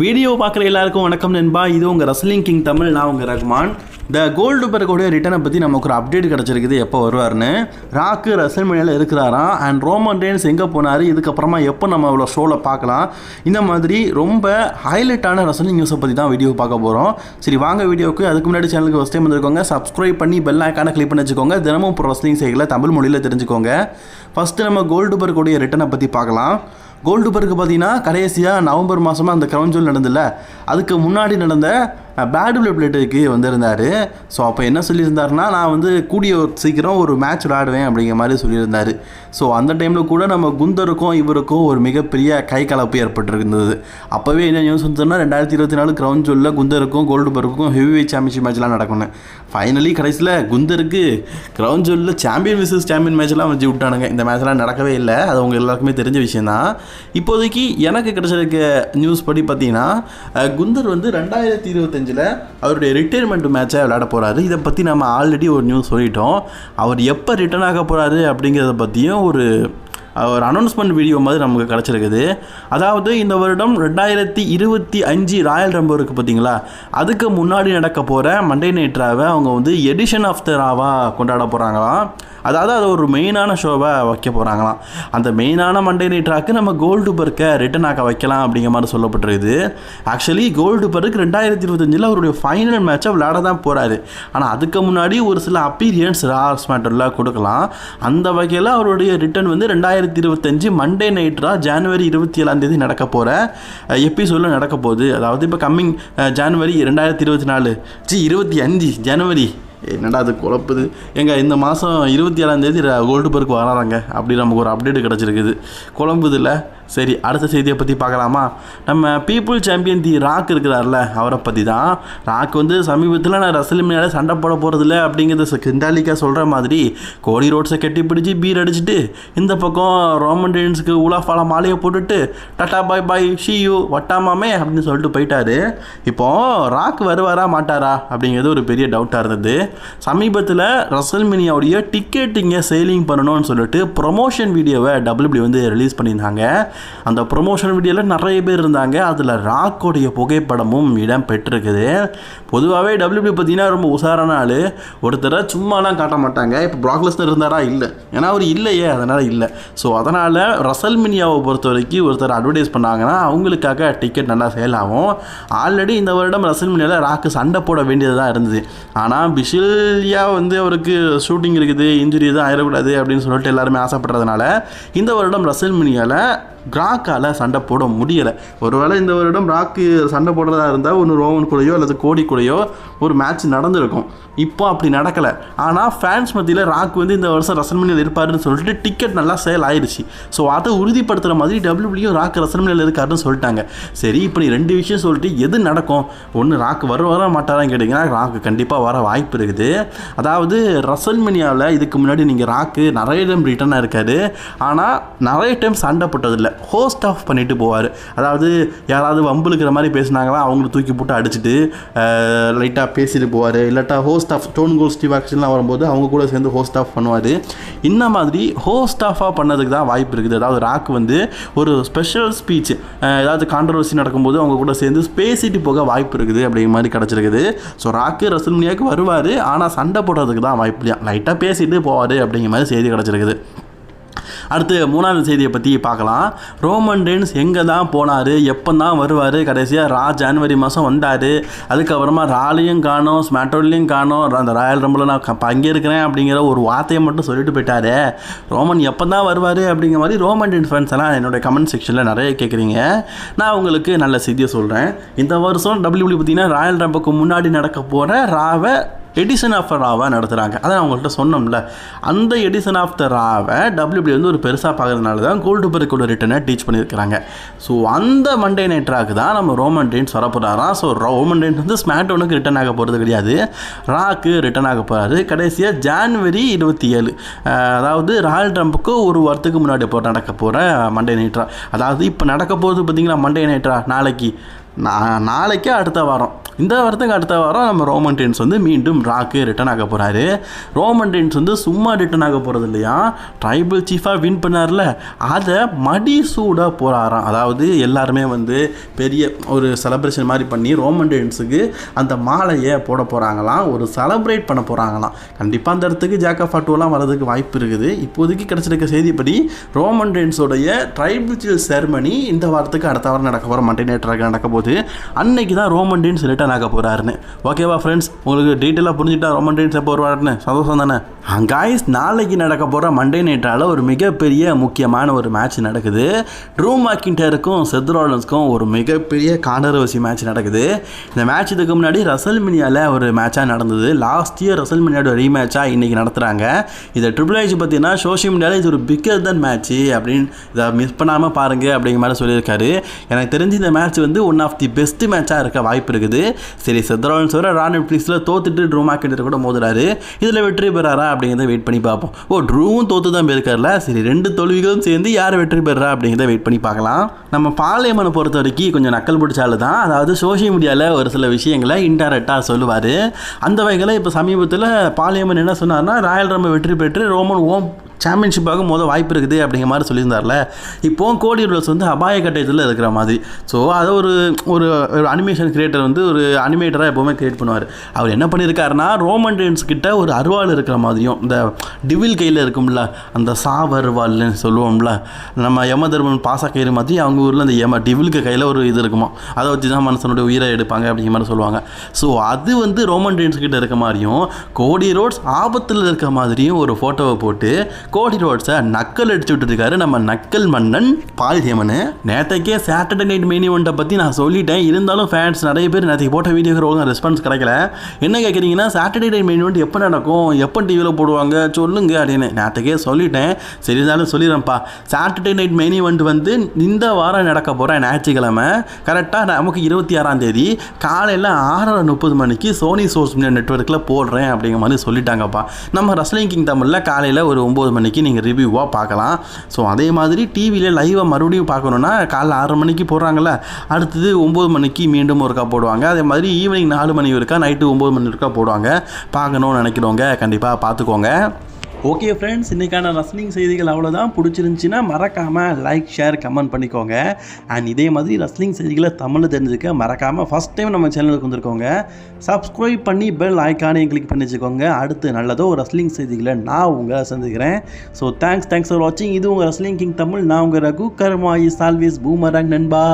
Video பார்க்குற எல்லாருக்கும் வணக்கம் நண்பா. இது உங்கள் ரசலிங் கிங் தமிழ் நான் உங்கள் ரஹ்மான். த கோல்டு பர்கோடைய ரிட்டனை பற்றி நமக்கு ஒரு அப்டேட் கிடச்சிருக்குது. எப்போ வருவார்னு ராக்கு ரசல்மேனியில் இருக்கிறாராம். அண்ட் ரோமன் டேன்ஸ் எங்கே போனார்? இதுக்கப்புறமா எப்போ நம்ம அவ்வளோ ஷோவில் பார்க்கலாம்? இந்த மாதிரி ரொம்ப ஹைலைட்டான ரசலிங் நியூஸை பற்றி தான் வீடியோ பார்க்க போகிறோம் சரி வாங்க வீடியோவுக்கு அதுக்கு முன்னாடி சேனலுக்கு ஃபஸ்ட் டைம் வந்திருக்கோங்க. சப்ஸ்கிரைப் பண்ணி பெல் ஐக்கான கிளிக் பண்ணி வச்சுக்கோங்க. தினமும் இப்போ ரசலிங் செய்களை தமிழ் மொழியில் தெரிஞ்சுக்கோங்க. ஃபஸ்ட்டு நம்ம கோல்டு பர்கோடைய ரிட்டனை பற்றி பார்க்கலாம். கோல்டுபர்க் பார்த்தீங்கன்னா கடைசியாக நவம்பர் மாதமாக அந்த கிரவுன் ஜோல் நடந்ததில்ல அதுக்கு முன்னாடி நடந்த பேட் பிளேட்டுக்கு வந்திருந்தார். ஸோ அப்போ என்ன சொல்லியிருந்தாருன்னா நான் வந்து கூடிய ஒரு சீக்கிரம் ஒரு மேட்ச் விளாடுவேன் அப்படிங்கிற மாதிரி சொல்லியிருந்தார். ஸோ அந்த டைமில் கூட நம்ம குந்தருக்கும் இவருக்கும் ஒரு மிகப்பெரிய கை கலப்பு ஏற்பட்டிருந்தது. அப்போவே என்ன நியூஸ் வந்துச்சுன்னா ரெண்டாயிரத்தி இருபத்தி நாலு கிரவுண்ட் ஜோலில் குந்தருக்கும் கோல்டு பர்க்குக்கும் ஹெவி வெயிட் சாம்பியன்ஷிப் மேட்ச்லாம் நடக்கும்னு. ஃபைனலி கடைசியில் குந்தருக்கு கிரவுண்ட் ஜோலில் சாம்பியன் விசஸ் சாம்பியன் மேட்ச்லாம் வச்சு விட்டானுங்க. இந்த மேட்ச்லாம் நடக்கவே இல்லை. அது அவங்க எல்லாருக்குமே தெரிஞ்ச விஷயந்தான் இப்போதைக்கு எனக்கு கிடைச்சிருக்க நியூஸ் படி பார்த்தீங்கன்னா குந்தர் வந்து ரெண்டாயிரத்தி இருபத்தஞ்சில் அவருடைய ரிட்டையர்மெண்ட் மேட்சை விளையாட போகிறாரு இதை பற்றி நம்ம ஆல்ரெடி ஒரு நியூஸ் சொல்லிட்டோம். அவர் எப்போ ரிட்டர்ன் ஆக போகிறாரு அப்படிங்கிறத பற்றியும் ஒரு ஒரு அனௌன்ஸ்மெண்ட் வீடியோ மாதிரி நமக்கு கிடச்சிருக்குது. அதாவது இந்த வருடம் ரெண்டாயிரத்தி இருபத்தி அஞ்சு ராயல் ரம்போ இருக்குது பார்த்தீங்களா? அதுக்கு முன்னாடி நடக்க போகிற மண்டே நைட் ராவை அவங்க வந்து எடிஷன் ஆஃப் த ராவாக கொண்டாட போகிறாங்களாம் அதாவது அது ஒரு மெயினான ஷோவை வைக்க போகிறாங்களாம் அந்த மெயினான மண்டே நைட் ராக்கு நம்ம கோல்டு பர்க்கை ரிட்டன் ஆக்க வைக்கலாம் அப்படிங்கிற மாதிரி சொல்லப்பட்டிருக்குது. ஆக்சுவலி கோல்டு பர்க் ரெண்டாயிரத்தி இருபத்தஞ்சில் அவருடைய ஃபைனல் மேட்சை விளையாட தான் போகிறாரு ஆனால் அதுக்கு முன்னாடி ஒரு சில அப்பீரியன்ஸ் ராஸ் மேட்டரில் கொடுக்கலாம். அந்த வகையில் அவருடைய ரிட்டர்ன் வந்து ரெண்டாயிரத்தி இருபத்தஞ்சு மண்டே நைட்ரா ஜனவரி இருபத்தி ஏழாம் தேதி நடக்க போகிற எபிசோடில் நடக்க போகுது. அதாவது இப்போ கம்மிங் ஜனவரி ரெண்டாயிரத்தி இருபத்தி நாலு. ஜி இருபத்தி அஞ்சு ஜனவரி என்னடா அது குழப்புது? எங்கள் இந்த மாதம் இருபத்தி ஏழாம் தேதி கோல்டு பர்க் வராங்க. அப்படி நமக்கு ஒரு அப்டேட் கிடச்சிருக்குது. குழம்புதில்ல? சரி அடுத்த செய்தியை பற்றி பார்க்கலாமா? நம்ம பீப்புள் சாம்பியன் தி ராக் இருக்கிறார்ல அவரை பற்றி தான் ராக் வந்து சமீபத்தில் நான் ரசலிமையால சண்டை போட போகிறதில்ல அப்படிங்கிறத கிண்டாலிக்கா சொல்கிற மாதிரி கோடி ரோட்ஸை கட்டி பிடிச்சி பீர் அடிச்சுட்டு இந்த பக்கம் ரோமன் டெயின்ஸுக்கு உலாஃபால மாலையை போட்டுட்டு டாட்டா பாய் பாய் ஷியூ வட்டாமாமே அப்படின்னு சொல்லிட்டு போயிட்டாரு. இப்போது ராக் வருவாரா மாட்டாரா அப்படிங்கிறது ஒரு பெரிய டவுட்டாக இருந்தது. சமீபத்தில் ரசல்மினியாவுடைய டிக்கெட்டிங்கை சேலிங் பண்ணணும்னு சொல்லிட்டு ப்ரொமோஷன் வீடியோவை டபிள்யூபி வந்து ரிலீஸ் பண்ணியிருந்தாங்க. அந்த ப்ரொமோஷன் வீடியோவில் நிறைய பேர் இருந்தாங்க. அதில் ராக்கோடைய புகைப்படமும் இடம் பெற்றிருக்குது. பொதுவாகவே டபிள்யூபி பார்த்தீங்கன்னா ரொம்ப உஷாரான ஆள். ஒருத்தரை சும்மாலாம் காட்ட மாட்டாங்க. இப்போ ப்ராக்லஸ்னர் இருந்தாரா? இல்லை. ஏன்னா அவர் இல்லையே. அதனால் இல்லை. ஸோ அதனால் ரசல்மினியாவை பொறுத்த வரைக்கும் ஒருத்தர் அட்வர்டைஸ் பண்ணாங்கன்னா அவங்களுக்காக டிக்கெட் நல்லா சேல் ஆகும். ஆல்ரெடி இந்த வருடம் ரசல்மினியாவில் ராக்கு சண்டை போட வேண்டியதாக இருந்தது. ஆனால் பிஷில்யா வந்து அவருக்கு ஷூட்டிங் இருக்குது இன்ஜுரி எதுவும் ஆயிடக்கூடாது அப்படின்னு சொல்லிட்டு எல்லாருமே ஆசைப்படுறதுனால இந்த வருடம் ரசல்மினியாவில் கிராக்கால் சண்டை போட முடியலை. ஒருவேளை இந்த வருடம் ராக்கு சண்டை போடுறதா இருந்தால் ஒன்று ரோமன் கூடயோ அல்லது கோடி கூடயோ ஒரு மேட்ச் நடந்திருக்கும். இப்போ அப்படி நடக்கலை. ஆனால் ஃபேன்ஸ் மத்தியில் ராக் வந்து இந்த வருஷம் ரசல்மனியில் இருப்பாருன்னு சொல்லிட்டு டிக்கெட் நல்லா சேல் ஆயிடுச்சு ஸோ அதை உறுதிப்படுத்துகிற மாதிரி டபிள்யூபிள்யூ ராக் ரசல்மனியில் இருக்காருன்னு சொல்லிட்டாங்க. சரி இப்போ நீ ரெண்டு விஷயம் சொல்லிட்டு எது நடக்கும்? ஒன்று ராக் வர வர மாட்டாரான்னு கேட்டிங்கன்னா ராக்கு கண்டிப்பாக வர வாய்ப்பு இருக்குது. அதாவது ரசல்மனியாவில் இதுக்கு முன்னாடி நீங்கள் ராக்கு நிறைய டைம் ரிட்டர்னாக இருக்காரு. ஆனால் நிறைய டைம் சண்டை போட்டதில்லை. ஹோஸ்ட் ஆஃப் பண்ணிட்டு போவார். அதாவது யாராவது வம்புலுக்கிற மாதிரி பேசினாங்களா அவங்கள தூக்கி போட்டு அடிச்சுட்டு லைட்டாக பேசிட்டு போவார். இல்லாட்டா host of Stone Cold Steve ஆக்ஷன்லாம் வரும்போது அவங்க கூட சேர்ந்து ஹோஸ்ட் ஆஃப் பண்ணுவார். இந்த மாதிரி ஹோஸ்ட் ஆஃபாக பண்ணதுக்கு தான் வாய்ப்பு இருக்குது. அதாவது ராக் வந்து ஒரு ஸ்பெஷல் ஸ்பீச் ஏதாவது கான்ட்ரவர்சி நடக்கும்போது அவங்க கூட சேர்ந்து பேசிட்டு போக வாய்ப்பு இருக்குது அப்படிங்கிற மாதிரி கிடச்சிருக்குது. ஸோ ராக்கு ரசல்மினியாவுக்கு வருவார். ஆனால் சண்டை போடுறதுக்கு தான் வாய்ப்பு இல்லையா? லைட்டாக பேசிட்டு போவார் அப்படிங்கிற மாதிரி செய்தி கிடச்சிருக்குது. அடுத்து மூணாவது செய்தியை பற்றி பார்க்கலாம். ரோமன் டென்ஸ் எங்கே தான் போனார்? எப்போ தான் வருவார்? கடைசியாக ரா ஜனவரி மாதம் வந்தார். அதுக்கப்புறமா ராலையும் காணும் ஸ்மேட்டோலையும் காணும். அந்த ராயல் ரம்பில் நான் க- பங்கேற்கிறேன் அப்படிங்கிற ஒரு வார்த்தையை மட்டும் சொல்லிட்டு போயிட்டாரு. ரோமன் எப்போ தான் வருவார் அப்படிங்கிற மாதிரி ரோமன் டென்ஸ் ஃபேன்ஸ் எல்லாம் என்னுடைய கமெண்ட் செக்ஷனில் நிறைய கேட்குறீங்க நான் உங்களுக்கு நல்ல செய்தியை சொல்கிறேன் இந்த வருஷம் டபிள்யூபிள்யூ பார்த்தீங்கன்னா ராயல் ரம்புக்கு முன்னாடி நடக்க போகிற ராவை எடிசன் ஆஃப் த ராவை நடத்துகிறாங்க அதை நான் உங்கள்கிட்ட சொன்னோம்ல. அந்த எடிசன் ஆஃப் த ராவை டபிள்யூபி வந்து ஒரு பெருசாக பார்க்கறதுனால தான் கோல்டு பர்க்கோட ரிட்டனை டீச் பண்ணியிருக்கிறாங்க. ஸோ அந்த மண்டே நைட் ராக்கு தான் நம்ம ரோமன் டெயின்ஸ் வரப்போகிறாராம் ஸோ ரோமன் டெயின்ஸ் வந்து ஸ்மாட்டோனுக்கு ரிட்டன் ஆக போகிறது கிடையாது. ராக்கு ரிட்டன் ஆக போகிறாரு கடைசியாக ஜான்வரி இருபத்தி ஏழு அதாவது ராயல் ட்ரம்புக்கு ஒரு வாரத்துக்கு முன்னாடி போ நடக்க போகிற மண்டே நைட்ரா அதாவது இப்போ நடக்க போகிறது பார்த்தீங்களா மண்டே நைட்ரா நாளைக்கு. நாளைக்கு அடுத்த வாரம். இந்த வாரத்துக்கு அடுத்த வாரம் நம்ம ரோமன் டென்ஸ் வந்து மீண்டும் ராக்கு ரிட்டர்ன் ஆக போகிறாரு ரோமன் டென்ஸ் வந்து சும்மா ரிட்டர்ன் ஆக போகிறது இல்லையா? ட்ரைபிள் சீஃபாக வின் பண்ணார்ல. அதை மடி சூடாக போகிறாராம் அதாவது எல்லாருமே வந்து பெரிய ஒரு செலப்ரேஷன் மாதிரி பண்ணி ரோமன் டென்ஸுக்கு அந்த மாலையை போட போகிறாங்களாம் ஒரு செலப்ரேட் பண்ண போகிறாங்களாம் கண்டிப்பாக அந்த இடத்துக்கு ஜாக்கா ஃபாட்டோலாம் வரதுக்கு வாய்ப்பு இருக்குது. இப்போதைக்கு கிடச்சிருக்க செய்திப்படி ரோமன் டென்ஸோடைய ட்ரைபிள் சீல் செரமனி இந்த வாரத்துக்கு அடுத்த வாரம் நடக்க போகிற மண்டே நேற்று நடக்க போகுது அன்னைக்கு தான் ரோமன் டீன்ஸ் ரிட்டர்ன் ஆக போகிறாருன்னு ஓகேவா ஃப்ரெண்ட்ஸ் உங்களுக்கு டீட்டெயிலாக புரிஞ்சுட்டா ரோமன் டீன்ஸ் எப்போ வருவாருன்னு? சந்தோஷம் தானே? காய்ஸ் நாளைக்கு நடக்க போகிற மண்டே நைட்டால் ஒரு மிகப்பெரிய முக்கியமான ஒரு மேட்ச் நடக்குது. ட்ரூ மாக்கிண்டருக்கும் செத்ரோலன்ஸ்க்கும் ஒரு மிகப்பெரிய காண்டரவசி மேட்ச் நடக்குது. இந்த மேட்ச் இதுக்கு முன்னாடி ரசல் மினியாவில் ஒரு மேட்சாக நடந்தது. லாஸ்ட் இயர் ரசல் மினியாவோட ரீமேட்சாக இன்றைக்கி நடத்துகிறாங்க இதை ட்ரிபிள் ஹெச் பார்த்தீங்கன்னா சோஷியல் மீடியாவில் இது ஒரு பிக்கர் தன் மேட்ச்சு அப்படின்னு இதை மிஸ் பண்ணாமல் பாருங்க அப்படிங்கிற மாதிரி சொல்லியிருக்காரு. எனக்கு தெரிஞ்சு இந்த மேட்ச் வந்து ஒன் ஆஃப் தி பெஸ்ட் மேட்சாக இருக்க வாய்ப்பு இருக்குது. சரி செத்ரோலன்ஸ் வர ராணி பிளிக்ஸில் தோத்துட்டு ட்ரூ மாக்கிண்டர் கூட மோதுறாரு. இதில் வெற்றி பெறாரா அப்படிங்கிறத வெயிட் பண்ணி பார்ப்போம். ஓ ட்ரூவும் தோத்து தான் போயிருக்காருல. சரி ரெண்டு தோல்விகளும் சேர்ந்து யார் வெற்றி பெறா அப்படிங்கிறத வெயிட் பண்ணி பார்க்கலாம். நம்ம பாளையமனை பொறுத்த வரைக்கும் கொஞ்சம் நக்கல் பிடிச்சாலு தான் அதாவது சோஷியல் மீடியாவில் ஒரு சில விஷயங்களை இன்டெரக்டாக சொல்லுவார். அந்த வகையில் இப்போ சமீபத்தில் பாளையமன் என்ன சொன்னார்னா ராயல் ரம்ம வெற்றி பெற்று ரோமன் ஓம் சாம்பியன்ஷிப்பாக மோத வாய்ப்பு இருக்குது அப்படிங்கிற மாதிரி சொல்லியிருந்தார்ல. இப்போது கோடி ரூல்ஸ் வந்து அபாய கட்டத்தில் இருக்கிற மாதிரி. ஸோ அதை ஒரு ஒரு அனிமேஷன் கிரியேட்டர் வந்து ஒரு அனிமேட்டராக எப்போவுமே கிரியேட் பண்ணுவார். அவர் என்ன பண்ணியிருக்காருன்னா ரோமன் டென்ஸ் கிட்ட ஒரு அருவாள் இருக்கிற மாதிரியும் இந்த டிவில் கையில் இருக்கும்ல அந்த சாவருவாள்னு சொல்லுவோம்ல நம்ம யமதர்மன் பாசக்கயிறு மாதிரி அவங்க ஊரில் அந்த யம டிவிலுக்கு கையில் ஒரு இது இருக்குமா அதை வச்சு தான் மனுஷனுடைய உயிரை எடுப்பாங்க அப்படிங்கிற மாதிரி சொல்லுவாங்க. ஸோ அது வந்து ரோமன் டென்ஸ் கிட்ட இருக்க மாதிரியும் கோடி ரோட்ஸ் ஆபத்தில் இருக்க மாதிரியும் ஒரு ஃபோட்டோவை போட்டு கோடி ரோட்ஸை நக்கல் அடிச்சு விட்டுருக்காரு நம்ம நக்கல் மன்னன் பால்தேமனு நேற்றைக்கே சாட்டர்டே நைட் மெயின் இவெண்ட்டை பற்றி நான் சொல்லிட்டேன். இருந்தாலும் ஃபேன்ஸ் நிறைய பேர் நேற்றைக்கு போட்ட வீடியோக்கு ஒழுங்காக ரெஸ்பான்ஸ் கிடைக்கல. என்ன கேட்குறீங்கன்னா சாட்டர்டே நைட் மெயின் இவெண்ட் எப்போ நடக்கும்? எப்போ டிவியில் போடுவாங்க? சொல்லுங்க அப்படின்னு நேற்றுக்கே சொல்லிட்டேன். சரி இருந்தாலும் சொல்லிடுறேன்ப்பா. சாட்டர்டே நைட் மெயின் இவெண்ட் வந்து இந்த வாரம் நடக்க போகிற ஞாயிற்றுக்கிழமை. கரெக்டாக நமக்கு இருபத்தி ஆறாம் தேதி. காலையில் ஆறரை முப்பது மணிக்கு சோனி சோர்ஸ் மீடியா நெட்ஒர்க்கில் போடுறேன் அப்படிங்கிற மாதிரி சொல்லிட்டாங்கப்பா. நம்ம ரஸ்லிங் கிங் தமிழில் காலையில் ஒரு ஒம்பது மணிக்கு நீங்கள் ரிவ்யூவாக பார்க்கலாம். ஸோ அதே மாதிரி டிவியில் லைவாக மறுபடியும் பார்க்கணுன்னா காலைல ஆறு மணிக்கு போடுறாங்கல்ல அடுத்தது ஒம்பது மணிக்கு மீண்டும் ஒருக்கா போடுவாங்க. அதே மாதிரி ஈவினிங் நாலு மணி ஒருக்கா நைட்டு ஒம்பது மணி இருக்கா போடுவாங்க. பார்க்கணும்னு நினைக்கிறவங்க கண்டிப்பாக பார்த்துக்கோங்க. ஓகே ஃப்ரெண்ட்ஸ் இன்றைக்கான ரஸ்லிங் செய்திகள் அவ்வளோதான் பிடிச்சிருந்துச்சின்னா மறக்காமல் லைக் ஷேர் கமெண்ட் பண்ணிக்கோங்க. அண்ட் இதே மாதிரி ரஸ்லிங் செய்திகளை தமிழில் தெரிஞ்சுக்க மறக்காமல் ஃபஸ்ட் டைம் நம்ம சேனலுக்கு வந்திருக்கோங்க. சப்ஸ்கிரைப் பண்ணி பெல் ஐக்கானையும் கிளிக் பண்ணி வச்சுக்கோங்க. அடுத்து நல்லதோ ஒரு ரஸ்லிங் செய்திகளை நான் உங்களை சந்திக்கிறேன். ஸோ தேங்க்ஸ் தேங்க்ஸ் ஃபார் வாட்சிங் இது உங்கள் ரஸ்லிங் கிங் தமிழ். நான் உங்கள் Ragu karma. Is always boomerang நண்பா.